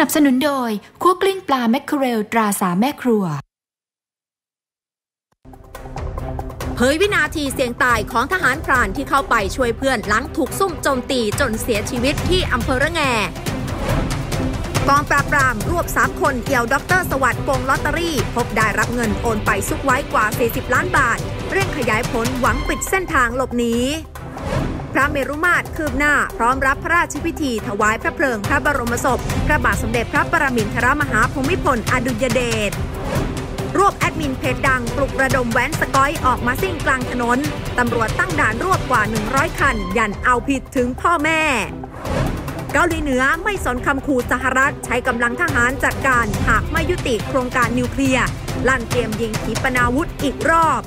สนับสนุนโดยคั่วกลิ้งปลาแมคเคอเรลตราสามแม่ครัว เผยวินาทีเสี่ยงตายของทหารพรานที่เข้าไปช่วยเพื่อนหลังถูกซุ่มโจมตีจนเสียชีวิตที่อำเภอระแงกองปราบปรามรวบ3คนเกี่ยวดรสวัสดิ์โกงลอตเตอรี่ พบได้รับเงินโอนไปซุกไว้กว่า 40 ล้านบาท เร่งขยายผลหวังปิดเส้นทางหลบหนี ระเมรุมาตรคืบหน้า พร้อมรับพระราชพิธี ถวายพระเพลิงพระบรมศพ พระบาทสมเด็จพระปรมินทรมหาภูมิพลอดุลยเดชรวบแอดมินเพจดังปลุกระดมแว้นสกอยออกมาซิ่งกลางถนน ตำรวจตั้งด่านรวบกว่า 100 คัน ยันเอาผิดถึงพ่อแม่ เกาหลีเหนือไม่สนคำขู่สหรัฐใช้กำลังทหารจัดการหากไม่ยุติโครงการนิวเคลียร์ลั่นเตรียมยิงขีปนาวุธอีกรอบ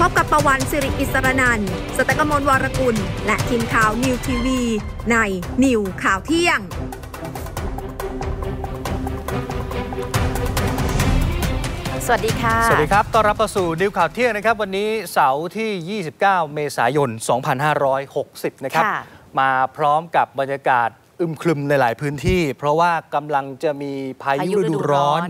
พบกับประวันสิริอิสรนันท์สตกมลวรกุล และทีมข่าวนิวทีวี ในนิวข่าวเที่ยงสวัสดีค่ะ สวัสดีครับ ต้อนรับเข้าสู่ดิวข่าวเที่ยงนะครับ วันนี้เสาร์ที่ 29 เมษายน 2560 นะครับค่ะมาพร้อมกับบรรยากาศอึมครึมในหลายพื้นที่ เพราะว่ากำลังจะมีพายุฤดูร้อนน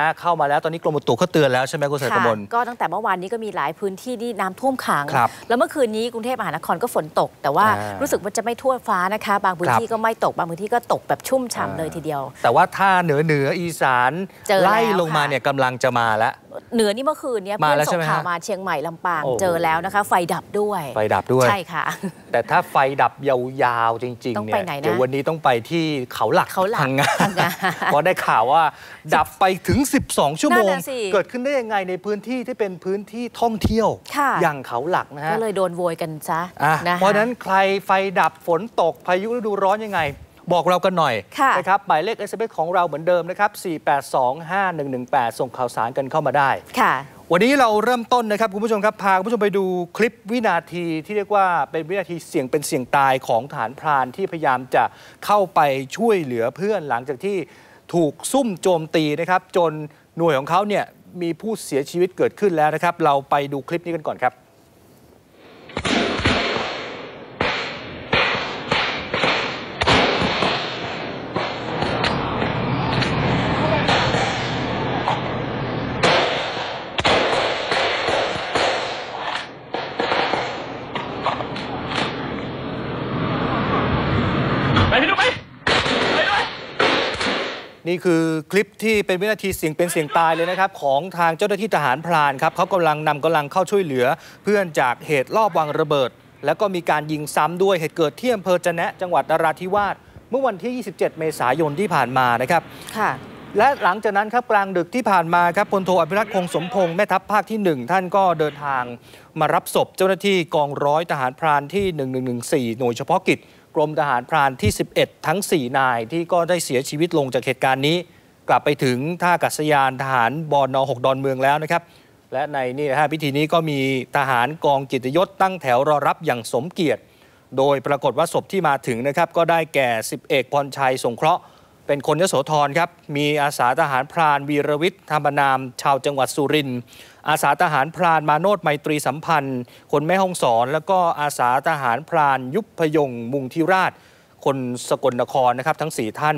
ะเข้ามาแล้วตอนนี้กรมอุตุเขาเตือนแล้วใช่ไหมคุณเสกค่ะมลก็ตั้งแต่เมื่อวานนี้ก็มีหลายพื้นที่ที่น้ำท่วมขังครับแล้วเมื่อคืนนี้กรุงเทพมหานครก็ฝนตก แต่ว่าอ่ารู้รู้สึกว่าจะไม่ทั่วฟ้านะคะ บางพื้นครับที่ก็ไม่ตกบางพื้นที่ก็ตกแบบชุ่มฉ่ำเลยทีเดียว แต่ว่าถ้าเหนือเหนืออีสานเจอแล้วไล่ลงมาค่ะเนี่ยกำลังจะมาแล้วเหนือนี่เมื่อคืนเนี้ยมาเพื่อนแล้วส่ใช่งไหมข่าวฮะมาเชียงใหม่ลำปางโอ้โหเจอแล้วนะคะ ไฟดับด้วย ไฟดับด้วย ใช่ค่ะ แต่ถ้าไฟดับยาวๆจริงต้อๆงเนี่ไปยไหนนะเดี๋ยววันนี้ต้องไปที่เขาหลักเขาหลักพังงาพังงาเพราะได้ข่าวว่า ดับไปถึง 12 ชั่วโมงนั่นน่ะสิเกิดขึ้นได้ยังไงในพื้นที่ที่เป็นพื้นที่ท่องเที่ยวค่ะอย่างเขาหลักนะฮะก็เลยโดนโวยกันซะอะนะคะเพราะฉะนั้นใครไฟดับฝนตกพายุฤดูร้อนยังไง บอกเรากันหน่อยค่ะนะครับหมายเลข SMS ของเราเหมือนเดิมนะครับ 4825118 ส่งข่าวสารกันเข้ามาได้ ค่ะ วันนี้เราเริ่มต้นนะครับคุณผู้ชมครับ พาคุณผู้ชมไปดูคลิปวินาทีที่เรียกว่าเป็นวินาทีเสี่ยงเป็นเสี่ยงตายของฐานพรานที่พยายามจะเข้าไปช่วยเหลือเพื่อนหลังจากที่ถูกซุ่มโจมตีนะครับ จนหน่วยของเขาเนี่ยมีผู้เสียชีวิตเกิดขึ้นแล้วนะครับ เราไปดูคลิปนี้กันก่อนครับ ไปพี่นุ๊กไปไปด้วย นี่คือคลิปที่เป็นวินาทีเสียงเป็นเสียงตายเลยนะครับ ของทางเจ้าหน้าที่ทหารพรานครับเขากำลังนำกำลังเข้าช่วยเหลือ เพื่อนจากเหตุลอบวางระเบิด แล้วก็มีการยิงซ้ำด้วยเหตุเกิดที่อำเภอจะนะจังหวัดนราธิวาสเมื่อวันที่ 27 เมษายนที่ผ่านมานะครับค่ะและหลังจากนั้นครับกลางดึกที่ผ่านมาครับพลโทอภิรักษ์คงสมพงศ์แม่ทัพภาคที่ 1 ท่านก็เดินทางมารับศพเจ้าหน้าที่กองร้อยทหารพรานที่ 1114 หน่วยเฉพาะกิจ รมทหารพรานที่ 11 ทั้ง 4 นายที่ก็ได้เสียชีวิตลงจากเหตุการณ์นี้ กลับไปถึงท่าอากาศยานทหารบอนอ6ดอนเมืองแล้วนะครับ และในนี่นะฮะพิธีนี้ก็มีทหารกองกิตยศตั้งแถวรอรับอย่างสมเกียรติ โดยปรากฏว่าศพที่มาถึงนะครับก็ได้แก่ 10 เอกพรชัยสงเคราะห์ เป็นคนยโสธรครับมีอาสาทหารพรานวีรวิทย์ธรรมนาม ชาวจังหวัดสุรินทร์ อาสาทหารพรานมาโนดไมตรีสัมพันธ์ คนแม่ห้องสอน แล้วก็อาสาทหารพรานยุพยงมุงทิราช คนสกลนครนะครับทั้ง 4 ท่าน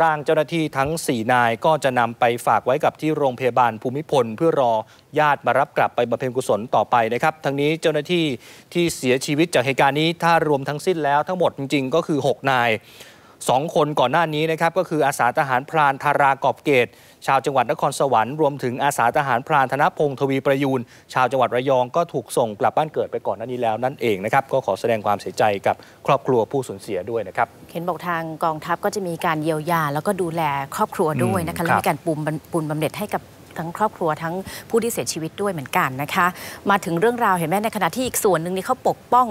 ร่างเจ้าหน้าที่ทั้ง 4 นายก็จะนำไปฝากไว้กับที่โรงพยาบาลภูมิพล เพื่อรอญาติมารับกลับไปบำเพ็ญกุศลต่อไปนะครับ ทั้งนี้เจ้าหน้าที่ที่เสียชีวิตจากเหตุการณ์นี้ถ้ารวมทั้งสิ้นแล้วทั้งหมดจริง ๆ ก็คือ 6 นาย สองคนก่อนหน้านี้นะครับก็คืออาสาทหารพรานธารากอบเกต ชาวจังหวัดนครสวรรค์รวมถึงอาสาทหารพรานธนพงศ์ทวีประยูนชาวจังหวัดระยองก็ถูกส่งกลับบ้านเกิดไปก่อนหน้านี้แล้วนั่นเองนะครับก็ขอแสดงความเสียใจกับครอบครัวผู้สูญเสียด้วยนะครับเห็นบอกทางกองทัพก็จะมีการเยียวยา แล้วก็ดูแลครอบครัวด้วยนะคะอืมและครับมีการปูนบำปูนบำเหน็จให้กับทั้งครอบครัวทั้งผู้ที่เสียชีวิตด้วยเหมือนกันนะคะ มาถึงเรื่องราวเห็นไหมในขณะที่อีกส่วนหนึ่งนี่เขาปกป้อง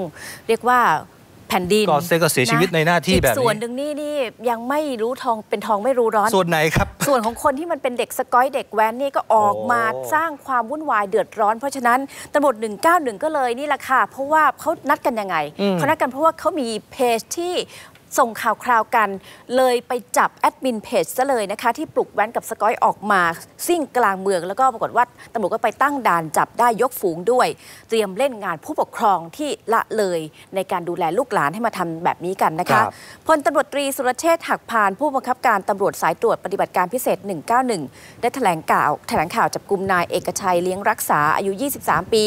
เรียกว่า แผ่นดินก็เซก็เสียชีวิตในหน้าที่แบบอีกส่วนนี้หนึ่งนี่นี่ยังไม่รู้ทองเป็นทองไม่รู้ร้อน ส่วนไหนครับ ส่วนของคนที่มันเป็นเด็กสกอยเด็กแว้นนี่ก็ออกมาโอ้สร้างความวุ่นวายเดือดร้อน เพราะฉะนั้นตำรวจ191 ก็เลยนี่แหละค่ะเพราะว่าเขานัดกันยังไงอืมเขานัดกันเพราะว่าเขามีเพจที่ ส่งข่าวคราวกัน เลยไปจับแอดมินเพจซะเลยนะคะ ที่ปลุกแว้นกับสกอยออกมาซิ่งกลางเมือง แล้วก็ปรากฏว่าตำรวจก็ไปตั้งด่านจับได้ยกฝูงด้วย เตรียมเล่นงานผู้ปกครองที่ละเลยในการดูแลลูกหลานให้มาทำแบบนี้กันนะครัคะบพลตำรวจตรีสุรเชษฐ์หักพานผู้บังคับการตำรวจสายตรวจปฏิบัติการพิเศษ 191 ได้แถลงข่าวแถลงข่าวจับกลุ่มนายเอกชัยเลี้ยงรักษาอายุ 23 ปี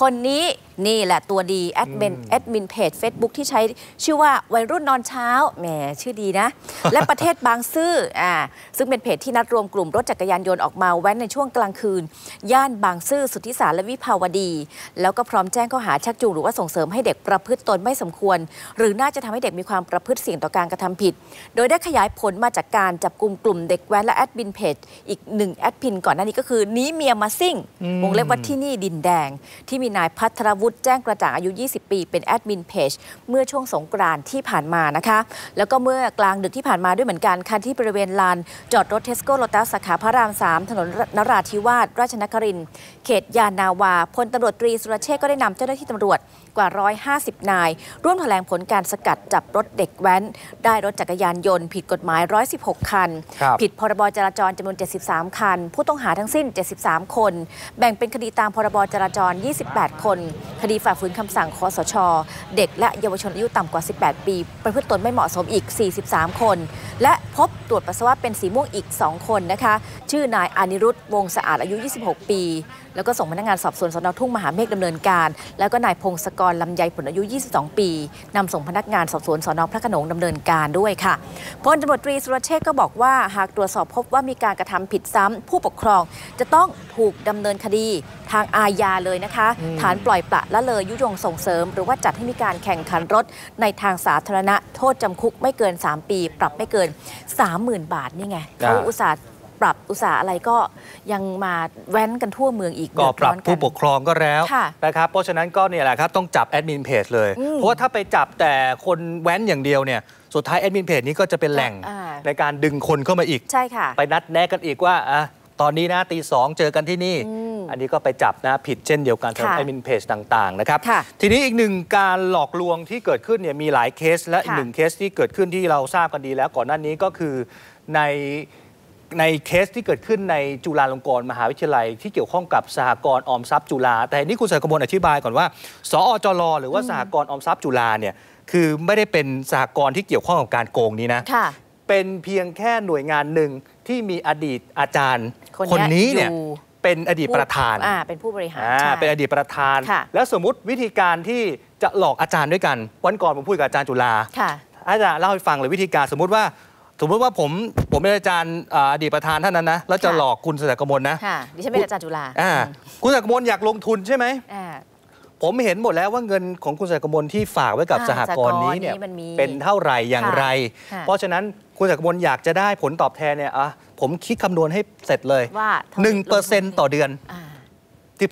คนนี้ นี่แหละตัวดีแอดมินแอดมินเพจ Facebook ที่ใช้ชื่อว่าวัยรุ่นนอนเช้าแหมชื่อดีนะ และประเทศบางซื่ออ่าซึ่งเป็นเพจที่นัดรวมกลุ่มรถจักรยานยนต์ออกมาแว้นในช่วงกลางคืน ย่านบางซื่อสุทธิสารและวิภาวดี แล้วก็พร้อมแจ้งข้อหาชักจูงหรือว่าส่งเสริมให้เด็กประพฤติตนไม่สมควร หรือน่าจะทำให้เด็กมีความประพฤติเสี่ยงต่อการกระทำผิด โดยได้ขยายผลมาจากการจับกลุ่มกลุ่มเด็กแว้นและแอดมินเพจอีกหนึ่งแอดพินก่อนหน้านี้ก็คือหนี้เมียมาซิ่งวงเล็บว่าที่นี่ดินแดง ที่มีนายพัทรวุฒิแจ้งกระจ่างอายุ 20 ปี เป็นแอดมินเพจเมื่อช่วงสงกรานต์ที่ผ่านมานะคะ แล้วก็เมื่อกลางดึกที่ผ่านมาด้วยเหมือนกันคันที่บริเวณลาน จอดรถเทสโก้โลตัสสาขาพระราม 3 ถนนนราธิวาสราชนครินทร์เขตยานนาวาพลตำรวจตรีสุรเชษฐ์ก็ได้นำเจ้าหน้าที่ตำรวจกว่า 150 นาย ร่วมแถลงผลการสกัดจับรถเด็กแว้น ได้รถจักรยานยนต์ ผิดกฎหมาย 116 คันครับผิดพรบจราจรจำนวน 73 คัน ผู้ต้องหาทั้งสิ้น 73 คน แบ่งเป็นคดีตามพรบจราจร 28 คนคดีฝ่าฝืนคำสั่งคอสช เด็กและเยาวชนอายุต่ำกว่า 18 ปี ประพฤติตนไม่เหมาะสมอีก 43 คน และ พบตรวจปัสสาวะเป็นสีม่วงอีก 2 คนนะคะ ชื่อนายอานิรุตวงศ์สะอาดอายุ 26 ปี แล้วก็ส่งพนักงานสอบสวนสนทุ่งมหาเมฆดำเนินการ แล้วก็นายพงศกรลำไยผลอายุ 22 ปีนำส่งพนักงานสอบสวนสนพระโขนงดำเนินการด้วยค่ะพลตำรวจตรีสุรเชษฐ์ก็บอกว่าหากตรวจสอบพบว่ามีการกระทำผิดซ้ำผู้ปกครอง จะต้องถูกดำเนินคดีทางอาญาเลยนะคะ ฐานปล่อยปละละเลยยุยงส่งเสริม หรือว่าจัดให้มีการแข่งขันรถในทางสาธารณะโทษจำคุกไม่เกิน 3 ปี ปรับไม่เกิน30,000 บาทนี่ไงเขาอ่าอุตส่าห์ปรับอุตสาห์อะไรก็ยังมาแว้นกันทั่วเมืองอีกก็ปรับเดือดอนนผู้ปกครองก็แล้วค่ะนะครับเพราะฉะนั้นก็เนี่ยแหละครับต้องจับแอดมินเพจเลยอืมเพราะว่าถ้าไปจับแต่คนแว้นอย่างเดียวเนี่ยสุดท้ายแอดมินเพจนี้ก็จะเป็นแหล่งอ่าในการดึงคนเข้ามาอีก ใช่ค่ะ ไปนัดแนะกันอีกว่าอะ ตอนนี้นะตีสองเจอกันที่นี่อืมอันนี้ก็ไปจับนะผิดเช่นเดียวกันสำหรับค่ะแอดมินเพจต่างๆนะครับค่ะทีนี้อีกหนึ่งการหลอกลวงที่เกิดขึ้นเนี่ยมีหลายเคส และอีกค่ะหนึ่งเคสที่เกิดขึ้นที่เราทราบกันดีแล้วก่อนหน้านี้ก็คือในในเคสที่เกิดขึ้นในจุฬาลงกรณ์มหาวิทยาลัย ที่เกี่ยวข้องกับสหกรณ์ออมทรัพย์จุฬาแต่อันนี้คุณสายกมลอธิบายก่อนว่า สอจรหรือว่าสหกรณ์ออมทรัพย์จุฬาเนี่ยคือไม่ได้เป็นสหกรณ์ที่เกี่ยวข้องกับการโกงนี้นะค่ะเป็นเพียงแค่หน่วยงานหนึ่งที่มีอดีตอาจารย์ คนเนี้ยนี้เนี่ยอยู่เป็นอดีตประธานอ่าเป็นผู้บริหารอ่าใช่เป็นอดีตประธานค่ะแล้วสมมติวิธีการที่จะหลอกอาจารย์ด้วยกัน วันก่อนผมพูดกับอาจารย์จุฬาค่ะอาจารย์เล่าให้ฟังเลยวิธีการสมมุติว่า สมมติว่าผมผมเป็นอาจารย์อ่าอดีตประธานท่านนั้นนะแล้วจะค่ะหลอกคุณเสถียรกมลนะค่ะดิฉันเป็นอาจารย์จุฬาอ่าคุณเสถียรกมลอยากลงทุนใช่ไหมอ่าผมเห็นหมดแล้วว่าเงินของคุณเสถียรกมลที่ฝากไว้กับอ่าสหกรณ์นี้เนี่ยสหกรณ์นี้มันมีเป็นเท่าไหร่อย่างไรค่ะเพราะฉะนั้นคุณเสถียรกมลอยากจะได้ผลตอบแทนเนี่ยอะ ผมคิดคำนวณให้เสร็จเลยว่าท่าหนึ่งเปอร์เซ็นต์ต่อเดือนอ่า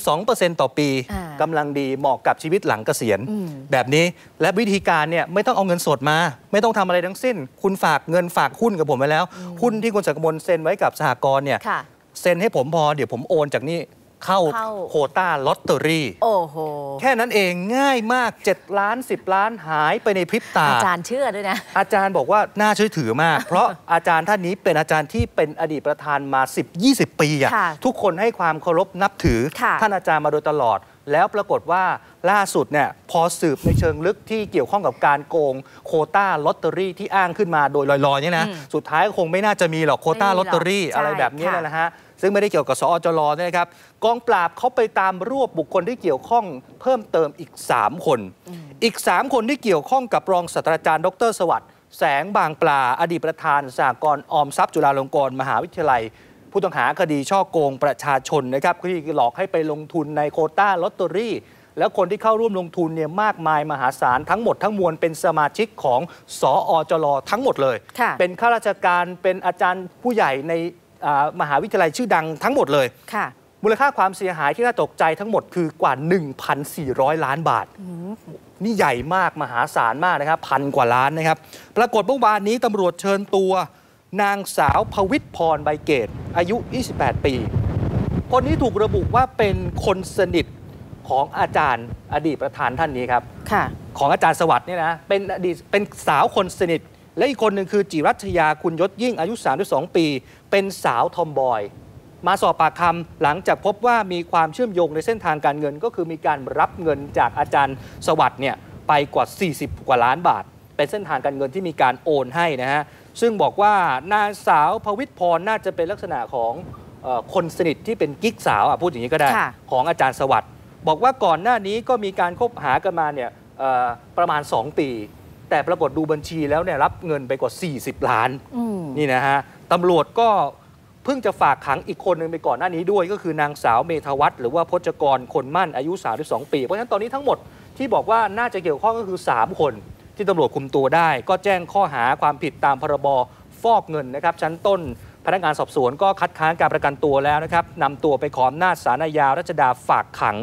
12%ต่อปีอ่ากำลังดีเหมาะกับชีวิตหลังเกษียณอืมแบบนี้และวิธีการเนี่ยไม่ต้องเอาเงินสดมา ไม่ต้องทำอะไรทั้งสิ้น คุณฝากเงินฝากหุ้นกับผมไว้แล้ว หุ้นที่คุณสักมลเซ็นไว้กับสหกรณ์เนี่ยค่ะเซ็นให้ผมพอเดี๋ยวผมโอนจากนี่ เข้าเข้าโควต้าลอตเตอรี่ โอ้โห แค่นั้นเองง่ายมาก 7 ล้าน 10 ล้านหายไปในพริบตา อาจารย์เชื่อด้วยนะ อาจารย์บอกว่าน่าเชื่อถือมาก เพราะอาจารย์ท่านนี้เป็นอาจารย์ที่เป็นอดีตประธานมา 10-20 ปีอะค่ะทุกคนให้ความเคารพนับถือค่ะท่านอาจารย์มาโดยตลอด แล้วปรากฏว่าล่าสุดเนี่ยพอสืบในเชิงลึกที่เกี่ยวข้องกับการโกงโควต้าลอตเตอรี่ที่อ้างขึ้นมาโดยลอยๆเนี่ยนะอืมสุดท้ายคงไม่น่าจะมีหรอกโควต้าไม่มีหรลอกอตเตอรี่ใช่อะไรแบบนี้ค่ะนะฮะ ซึ่งไม่ได้เกี่ยวกับสอจรเนี่ยนะครับกองปราบเขาไปตามรวบบุคคลที่เกี่ยวข้องเพิ่มเติมอีก 3 คน อีก 3 คนที่เกี่ยวข้องกับรองศาสตราจารย์ ดรสวัสดิ์แสงบางปลาอดีตประธานสหกรณ์ออมทรัพย์จุฬาลงกรณ์มหาวิทยาลัย ผู้ต้องหาคดีช่อโกงประชาชนนะครับที่หลอกให้ไปลงทุนในโควต้าลอตเตอรี่แล้วคนที่เข้าร่วมลงทุนเนี่ยมากมายมหาศาลทั้งหมดทั้งมวลเป็นสมาชิกของสอจรทั้งหมดเลยค่ะเป็นข้าราชการเป็นอาจารย์ผู้ใหญ่ในอ่า มหาวิทยาลัยชื่อดังทั้งหมดเลยค่ะมูลค่าความเสียหายที่น่าตกใจทั้งหมดคือกว่า 1,400 ล้านบาท นี่ใหญ่มากมหาศาลมากนะครับพันกว่าล้านนะครับ ปรากฏเมื่อวานนี้ตำรวจเชิญตัวนางสาวพวิทย์พรใบเกต อายุ 28 ปี คนนี้ถูกระบุว่าเป็นคนสนิทของอาจารย์อดีตประธานท่านนี้ครับค่ะของอาจารย์สวัสด์เนี่ยนะเป็นอดีตเป็นสาวคนสนิท และอีกคนหนึ่งคือจิรัชยาคุณยศยิ่งอายุ 32 ปี เป็นสาวทอมบอย มาสอบปากคำหลังจากพบว่ามีความเชื่อมโยงในเส้นทางการเงิน ก็คือมีการรับเงินจากอาจารย์สวัสด์เนี่ยไปกว่า 40 กว่าล้านบาท เป็นเส้นทางการเงินที่มีการโอนให้นะฮะซึ่งบอกว่านางสาวพวิทย์พรน่าจะเป็นลักษณะของเออคนสนิทที่เป็นกิ๊กสาวอะพูดอย่างนี้ก็ได้ค่ะของอาจารย์สวัสด์บอกว่าก่อนหน้านี้ก็มีการคบหากันมาเนี่ยเอ่อประมาณ 2 ปี แต่ปรากฏดูบัญชีแล้วเนี่ยรับเงินไปกว่า 40 ล้านอืมนี่นะฮะ ตำรวจก็เพิ่งจะฝากขังอีกคนหนึ่งไปก่อนหน้านี้ด้วย ก็คือนางสาวเมธวัฒน์หรือว่าพจกรคนมั่นอายุ 32 ปี เพราะฉะนั้นตอนนี้ทั้งหมดที่บอกว่าน่าจะเกี่ยวข้องก็คือ 3 คน ที่ตำรวจคุมตัวได้ ก็แจ้งข้อหาความผิดตามพรบฟอกเงินนะครับ ชั้นต้นพนักงานสอบสวนก็คัดค้านการประกันตัวแล้วนะครับนำตัวไปขออำนาจศาลอาญารัชดาฝากขัง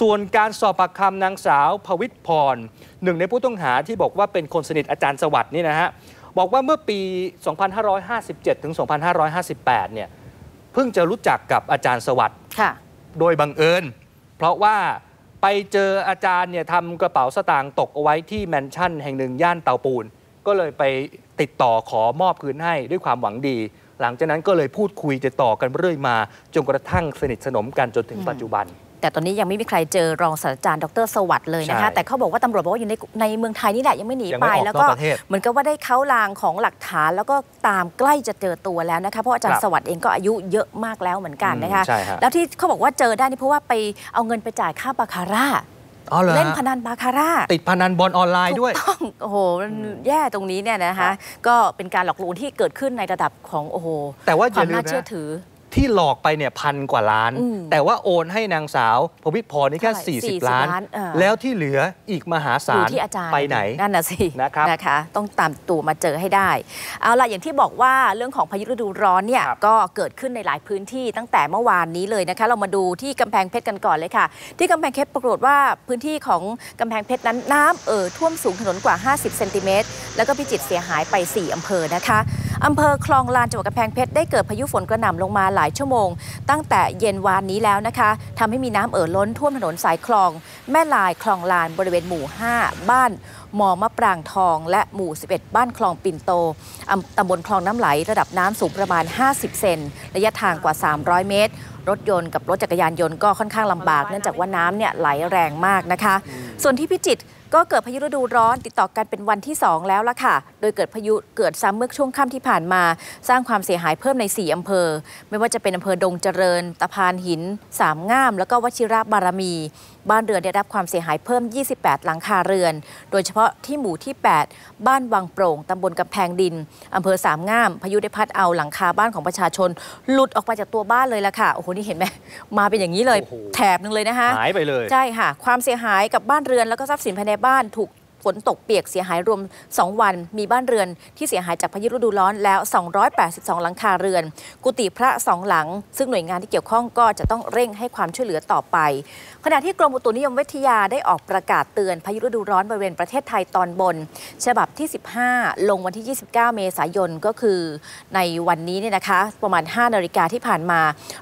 ส่วนการสอบปากคำนางสาวพวิทพรหนึ่งในผู้ต้องหาที่บอกว่าเป็นคนสนิทอาจารย์สวัสด์นี่นะฮะ บอกว่าเมื่อปี 2557 ถึง 2558 เนี่ย เพิ่งจะรู้จักกับอาจารย์สวัสด์ค่ะโดยบังเอิญ เพราะว่าไปเจออาจารย์เนี่ยทำกระเป๋าสตางค์ตกเอาไว้ที่แมนชั่นแห่งหนึ่งย่านเตาปูน ก็เลยไปติดต่อขอมอบคืนให้ด้วยความหวังดี หลังจากนั้นก็เลยพูดคุยติดต่อกันเรื่อยมา จนกระทั่งสนิทสนมกันจนถึงปัจจุบัน แต่ตอนนี้ยังไม่มีใครเจอรองศาสตราจารย์ดรสวัสดิ์เลยนะคะใช่แต่เขาบอกว่าตำรวจบอกว่าอยู่ในในเมืองไทยนี่แหละยังไม่หนียังไปไม่ออกแล้วนอกก็ประเทศเหมือนกับว่าได้เขาลางของหลักฐาน แล้วก็ตามใกล้จะเจอตัวแล้วนะคะเพราะอาจารครัย์บสวัสดิ์เองก็อายุเยอะมากแล้วเหมือนกันนะคะอืมใช่ฮะแล้วที่เขาบอกว่าเจอได้นี่เพราะว่าไปเอาเงินไปจ่ายค่าบาคาร่าอ๋อเหรอเล่นพนันบาคาร่า ติดพนันบอลออนไลน์ด้วยถูกต้องโอ้โหมันแย่ตรงนี้เนี่ยนะคะ ก็เป็นการหลอกลวงที่เกิดขึ้นในระดับของโอ้โหแต่ว่าอควาย่ามลืมน่าเชื่อนะถือ ที่หลอกไปเนี่ยพันกว่าล้านอืมแต่ว่าโอนให้นางสาวพวิทย์พรนี่แค่เท่าไหร่40 40 ล้านล้านเออแล้วที่เหลืออีกมหาอศายู่ลที่อาจารย์ไปไหนนั่นน่ะสินะครับนะคะต้องตามตัวมาเจอให้ได้ เอาล่ะอย่างที่บอกว่าเรื่องของพายุฤดูร้อนเนี่ยครับก็เกิดขึ้นในหลายพื้นที่ตั้งแต่เมื่อวานนี้เลยนะคะ เรามาดูที่กำแพงเพชรกันก่อนเลยค่ะ ที่กำแพงเพชรปรากฏว่าพื้นที่ของกำแพงเพชรนั้นน้ำเอ่อท่วมสูงถนนกว่า 50เซนติเมตรแล้วก็พิจิตรเสียหายไป 4อำเภอนะคะอำเภอคลองลานจังหวัดกำแพงเพชรได้เกิดพายุฝนกระหน่ำลงมาหลายายชั่วโมง ตั้งแต่เย็นวานนี้แล้วนะคะทำให้มีน้ำเอ่อล้นท่วมถนนสายคลอง แม่ลายคลองลานบริเวณหมู่ 5 บ้านมอมะปรางทอง และหมู่ 11 บ้านคลองปิ่นโตตำบลคลองน้ำไหลระดับน้ำสูงประมาณ 50 เซนระยะทางกว่า 300 เมตร รถยนต์กับรถจักรยานยนต์ก็ค่อนข้างลำบาก เนื่องจากว่าน้ำเนี่ยไหลแรงมากนะคะ ส่วนที่พิจิตร ก็เกิดพายุฤดูร้อนติดต่อกันเป็นวันที่ 2 แล้วล่ะค่ะ โดยเกิดพายุเกิดซ้ำเมื่อช่วงค่ำที่ผ่านมา สร้างความเสียหายเพิ่มใน 4 อำเภอ ไม่ว่าจะเป็นอำเภอดงเจริญ ตะพานหิน สามง่าม แล้วก็วชิระบารมี บ้านเรือนได้รับความเสียหายเพิ่ม 28 หลังคาเรือน โดยเฉพาะที่หมู่ที่ 8 บ้านวังโปร่งตำบลกำแพงดินอำเภอสามง่าม พายุได้พัดเอาหลังคาบ้านของประชาชน หลุดออกมาจากตัวบ้านเลยล่ะค่ะ โอ้โห นี่เห็นไหม มาเป็นอย่างนี้เลยโอ้โหแถบหนึงเลยนะคะหายไปเลย ใช่ค่ะ ความเสียหายกับบ้านเรือนแล้วก็ทรัพย์สินภายในบ้านถูกฝนตกเปียกเสียหายรวม 2 วัน มีบ้านเรือนที่เสียหายจากพายุฤดูร้อนแล้ว 282 หลังคาเรือน กุฏิพระสองหลัง ซึ่งหน่วยงานที่เกี่ยวข้องก็จะต้องเร่งให้ความช่วยเหลือต่อไป ขณะที่กรมอุตุนิยมวิทยาได้ออกประกาศเตือนพายุฤดูร้อนบริเวณประเทศไทยตอนบน ฉบับที่ 15 ลงวันที่ 29 เมษายนก็คือ ในวันนี้เนี่ยนะคะ ประมาณ 5 นาฬิกาที่ผ่านมา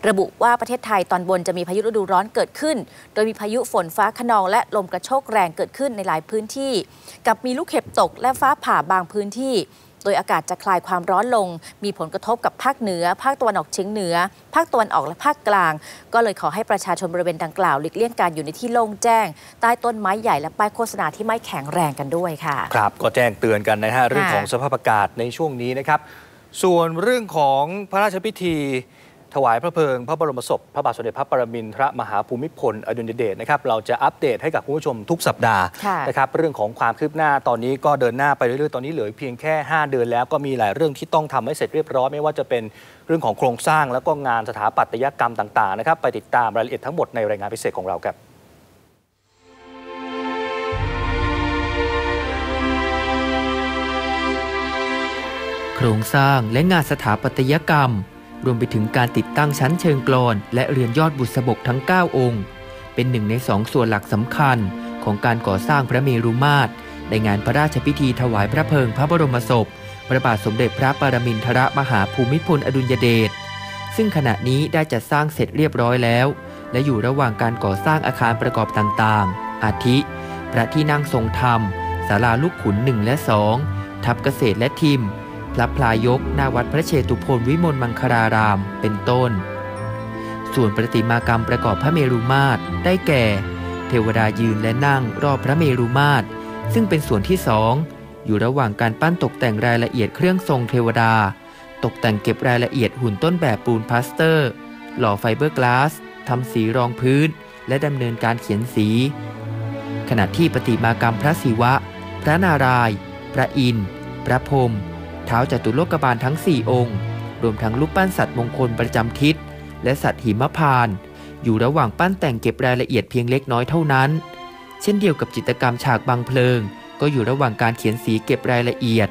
ระบุว่าประเทศไทยตอนบนจะมีพายุฤดูร้อนเกิดขึ้น โดยมีพายุฝนฟ้าขนองและลมกระโชกแรงเกิดขึ้นในหลายพื้นที่ กับมีลูกเห็บตกและฟ้าผ่าบางพื้นที่ โดยอากาศจะคลายความร้อนลง มีผลกระทบกับภาคเหนือ ภาคตะวันออกเฉียงเหนือ ภาคตะวันออกและภาคกลาง ก็เลยขอให้ประชาชนบริเวณดังกล่าวหลีกเลี่ยงการอยู่ในที่โล่งแจ้ง ใต้ต้นไม้ใหญ่และป้ายโฆษณาที่ไม่แข็งแรงกันด้วยค่ะ ครับ ก็แจ้งเตือนกันนะฮะเรื่องของสภาพอากาศในช่วงนี้นะครับ ส่วนเรื่องของพระราชพิธี ถวายพระเพลิงพระบรมศพ พระบาทสมเด็จพระปรมินทรมหาภูมิพลอดุลยเดชนะครับเราจะอัปเดตให้กับคุณผู้ชมทุกสัปดาห์ค่ะนะครับเรื่องของความคืบหน้าตอนนี้ก็เดินหน้าไปเรื่อยๆ ตอนนี้เหลือเพียงแค่ 5 เดือนแล้วก็มีหลายเรื่องที่ต้องทำให้เสร็จเรียบร้อยไม่ว่าจะเป็นเรื่องของโครงสร้างแล้วก็งานสถาปัตยกรรมต่างๆนะครับไปติดตามรายละเอียดทั้งหมดในรายงานพิเศษของเราครับโครงสร้างและงานสถาปัตยกรรม รวมไปถึงการติดตั้งชั้นเชิงกรอนและเรือนยอดบุษบกทั้ง 9 องค์ เป็นหนึ่งในสองส่วนหลักสำคัญของการก่อสร้างพระเมรุมาตรในงานพระราชพิธีถวายพระเพลิงพระบรมศพ พระบาทสมเด็จพระปรมินทรมหาภูมิพลอดุลยเดช ซึ่งขณะนี้ได้จัดสร้างเสร็จเรียบร้อยแล้ว และอยู่ระหว่างการก่อสร้างอาคารประกอบต่างๆ อาทิ พระที่นั่งทรงธรรมศาลาลูกขุนหนึ่งและสองทับเกษตรและทิม พระพลายกหน้าวัดพระเชตุพนวิมลมังคาราราม เป็นต้น ส่วนประติมากรรมประกอบพระเมรุมาตรได้แก่ เทวดายืนและนั่งรอบพระเมรุมาตร ซึ่งเป็นส่วนที่สองอยู่ระหว่างการปั้นตกแต่งรายละเอียดเครื่องทรงเทวดา ตกแต่งเก็บรายละเอียดหุ่นต้นแบบปูนพลาสเตอร์ หล่อไฟเบอร์กลาสทำสีรองพื้น และดำเนินการเขียนสี ขณะที่ประติมากรรมพระศิวะ พระนารายณ์พระอินทร์พระพรหม เท้าจตุโลกบาลทั้ง 4 องค์ รวมทั้งรูปปั้นสัตว์มงคลประจำทิศ และสัตว์หิมพาน อยู่ระหว่างปั้นแต่งเก็บรายละเอียดเพียงเล็กน้อยเท่านั้น เช่นเดียวกับจิตรกรรมฉากบางเพลิง ก็อยู่ระหว่างการเขียนสีเก็บรายละเอียด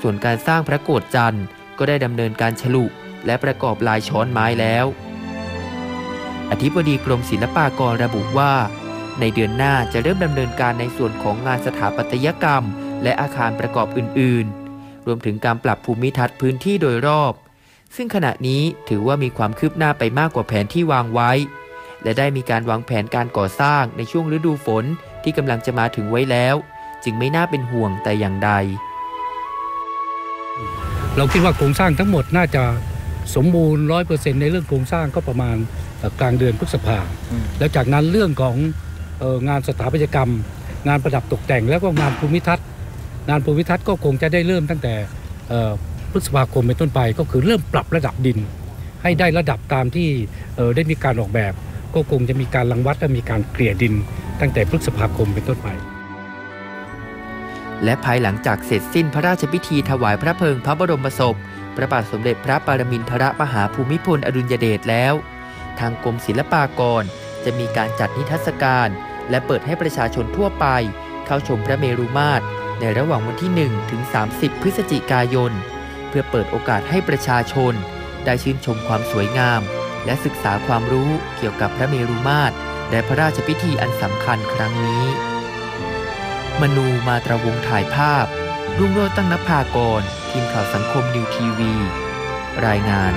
ส่วนการสร้างพระโกฏจันทร์ก็ได้ดำเนินการฉลุและประกอบลายช้อนไม้แล้ว อธิบดีกรมศิลปากรระบุว่า ในเดือนหน้าจะเริ่มดำเนินการในส่วนของงานสถาปัตยกรรม และอาคารประกอบอื่น ๆ รวมถึงการปรับภูมิทัศน์พื้นที่โดยรอบ ซึ่งขณะนี้ถือว่ามีความคืบหน้าไปมากกว่าแผนที่วางไว้ และได้มีการวางแผนการก่อสร้างในช่วงฤดูฝนที่กำลังจะมาถึงไว้แล้ว จึงไม่น่าเป็นห่วงแต่อย่างใด เราคิดว่าโครงสร้างทั้งหมดน่าจะสมบูรณ์ร้อยเปอร์เซ็นต์ในเรื่องโครงสร้างก็ประมาณกลางเดือนพฤษภาแล้วจากนั้นเรื่องของงานสถาปัตยกรรม งานประดับตกแต่งแล้วก็งานภูมิทัศน์ งานภูมิทัศน์ก็คงจะได้เริ่มตั้งแต่พฤษภาคมเป็นต้นไป ก็คือเริ่มปรับระดับดิน ให้ได้ระดับตามที่ได้มีการออกแบบ ก็คงจะมีการรังวัดและมีการเกลี่ยดิน ตั้งแต่พฤษภาคมเป็นต้นไป และภายหลังจากเสร็จสิ้นพระราชพิธีถวายพระเพลิงพระบรมศพ พระบาทสมเด็จพระปรมินทรมหาภูมิพลอดุลยเดชแล้ว ทางกรมศิลปากรจะมีการจัดนิทรรศการ และเปิดให้ประชาชนทั่วไป เข้าชมพระเมรุมาตร ในระหว่างวันที่ 1 ถึง 30 พฤศจิกายน เพื่อเปิดโอกาสให้ประชาชน ได้ชื่นชมความสวยงาม และศึกษาความรู้เกี่ยวกับพระเมรุมาตรและพระราชพิธีอันสำคัญครั้งนี้ มนูมาตรวงถ่ายภาพ รุ่งโรจน์ตั้งนภากร ทีมข่าวสังคมนิวทีวี รายงาน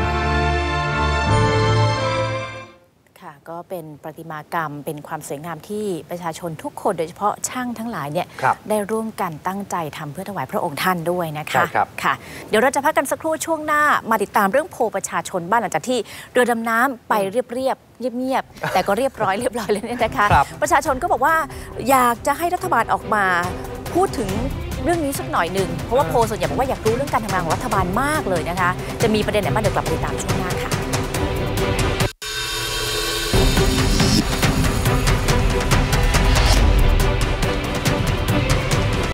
ก็เป็นประติมากรรม เป็นความสวยงามที่ประชาชนทุกคนโดยเฉพาะช่างทั้งหลายเนี่ยครับได้ร่วมกันตั้งใจทำเพื่อถวายพระองค์ท่านด้วยนะคะใช่ครับค่ะ เดี๋ยวเราจะพักกันสักครู่ช่วงหน้ามาติดตามเรื่องโพลประชาชนบ้านหลังจากที่เรือดำน้ำไปเรียบๆเงียบๆแต่ก็เรียบร้อยเรียบร้อยเลยเนี่ยนะคะครับประชาชนก็บอกว่าอยากจะให้รัฐบาลออกมาพูดถึงเรื่องนี้สักหน่อยหนึ่งเพราะว่าโพลส่วนใหญ่บอกว่าอยากรู้เรื่องการทำงานของรัฐบาลมากเลยนะคะ จะมีประเด็นไหนบ้างเดี๋ยวกลับไปติดตามช่วงหน้าค่ะ